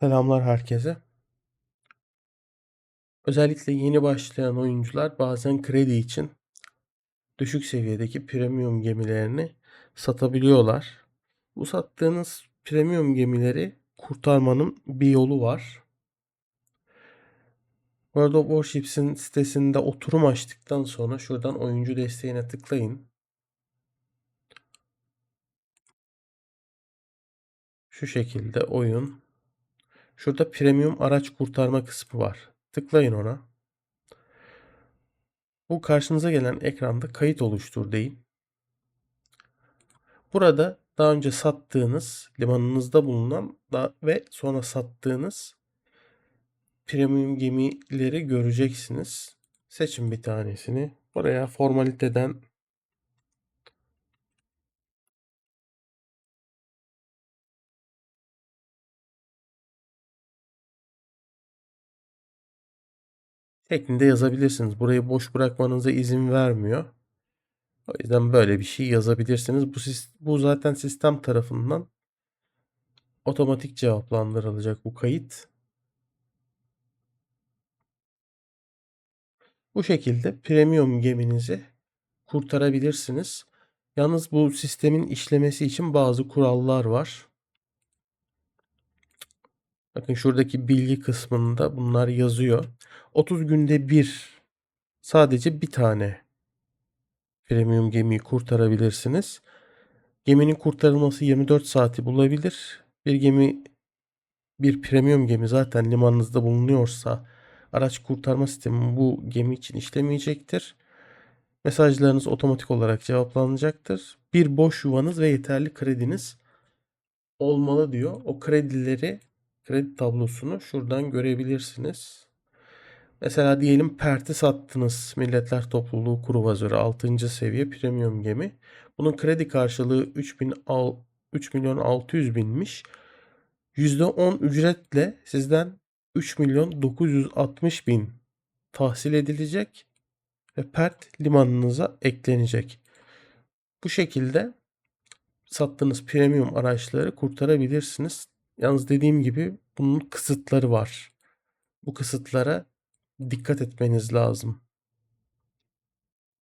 Selamlar herkese. Özellikle yeni başlayan oyuncular bazen kredi için düşük seviyedeki premium gemilerini satabiliyorlar. Bu sattığınız premium gemileri kurtarmanın bir yolu var. World of Warships'in sitesinde oturum açtıktan sonra şuradan oyuncu desteğine tıklayın. Şu şekilde oyun. Şurada premium araç kurtarma kısmı var. Tıklayın ona. Bu karşınıza gelen ekranda kayıt oluştur deyin. Burada daha önce sattığınız limanınızda bulunan ve sonra sattığınız premium gemileri göreceksiniz. Seçin bir tanesini. Buraya formaliteden şeklinde yazabilirsiniz. Burayı boş bırakmanıza izin vermiyor. O yüzden böyle bir şey yazabilirsiniz. Bu, bu zaten sistem tarafından otomatik cevaplandırılacak bu kayıt. Bu şekilde premium geminizi kurtarabilirsiniz. Yalnız bu sistemin işlemesi için bazı kurallar var. Bakın şuradaki bilgi kısmında bunlar yazıyor. 30 günde bir sadece bir tane premium gemiyi kurtarabilirsiniz. Geminin kurtarılması 24 saati bulabilir. Bir gemi bir premium gemi zaten limanınızda bulunuyorsa araç kurtarma sistemi bu gemi için işlemeyecektir. Mesajlarınız otomatik olarak cevaplanacaktır. Bir boş yuvanız ve yeterli krediniz olmalı diyor. O kredileri, kredi tablosunu şuradan görebilirsiniz. Mesela diyelim Pert'i sattınız. Milletler Topluluğu Kruvazörü 6. seviye premium gemi. Bunun kredi karşılığı 3000 3 milyon 600 binmiş. %10 ücretle sizden 3 milyon 960 bin tahsil edilecek ve Pert limanınıza eklenecek. Bu şekilde sattığınız premium araçları kurtarabilirsiniz. Yalnız dediğim gibi bunun kısıtları var. Bu kısıtlara dikkat etmeniz lazım.